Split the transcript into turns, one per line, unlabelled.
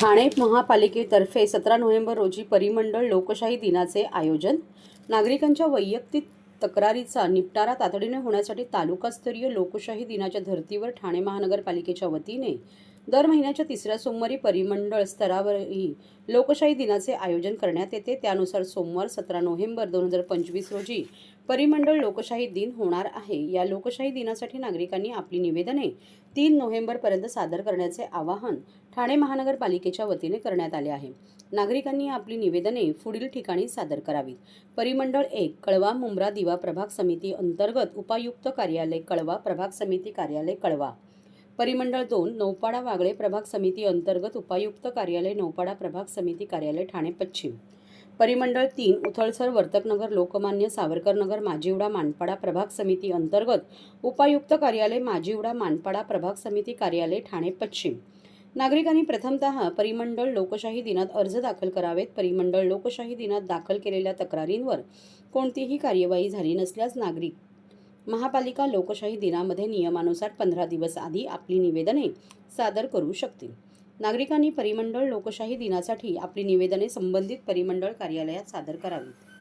ठाणे महापालिकेतर्फे सतरा नोव्हेंबर रोजी परिमंडळ लोकशाही दिनाचे आयोजन. नागरिकांच्या वैयक्तिक तक्रारीचा निपटारा तातडीने होण्यासाठी तालुकास्तरीय लोकशाही दिनाच्या धर्तीवर ठाणे महानगरपालिकेच्या वतीने दर महिन्याच्या तिसऱ्या सोमवारी परिमंडळ स्तरावरही लोकशाही दिनाचे आयोजन करण्यात येते. त्यानुसार सोमवार सतरा नोव्हेंबर दोन हजार पंचवीस रोजी परिमंडळ लोकशाही दिन होणार आहे. या लोकशाही दिनासाठी नागरिकांनी आपली निवेदने तीन नोव्हेंबरपर्यंत सादर करण्याचे आवाहन ठाणे महानगरपालिकेच्या वतीने करण्यात आले आहे. नागरिकांनी आपली निवेदने पुढील ठिकाणी सादर करावीत. परिमंडळ एक कळवा मुंब्रा दिवा प्रभाग समिती अंतर्गत उपायुक्त कार्यालय कळवा प्रभाग समिती कार्यालय कळवा परिमंडळ दोन नौपाडा वागळे प्रभाग समिती अंतर्गत उपायुक्त कार्यालय नौपाडा प्रभाग समिती कार्यालय ठाणे पश्चिम. परिमंडळ तीन उथळसर वर्तकनगर लोकमान्य सावरकरनगर माजिवडा मानपाडा प्रभाग समिती अंतर्गत उपायुक्त कार्यालय माजिवडा मानपाडा प्रभाग समिती कार्यालय ठाणे पश्चिम. नागरिकांनी प्रथमतः परिमंडळ लोकशाही दिनात अर्ज दाखल करावेत. परिमंडळ लोकशाही दिनात दाखल केलेल्या तक्रारींवर कोणतीही कार्यवाही झाली नसल्यास नागरिक महापालिका लोकशाही दिनामध्ये नियमानुसार पंधरा दिवस आधी आपली निवेदने सादर करू शकतील. नागरिकांनी परिमंडळ लोकशाही दिनासाठी आपली निवेदने संबंधित परिमंडळ कार्यालयात सादर करावीत.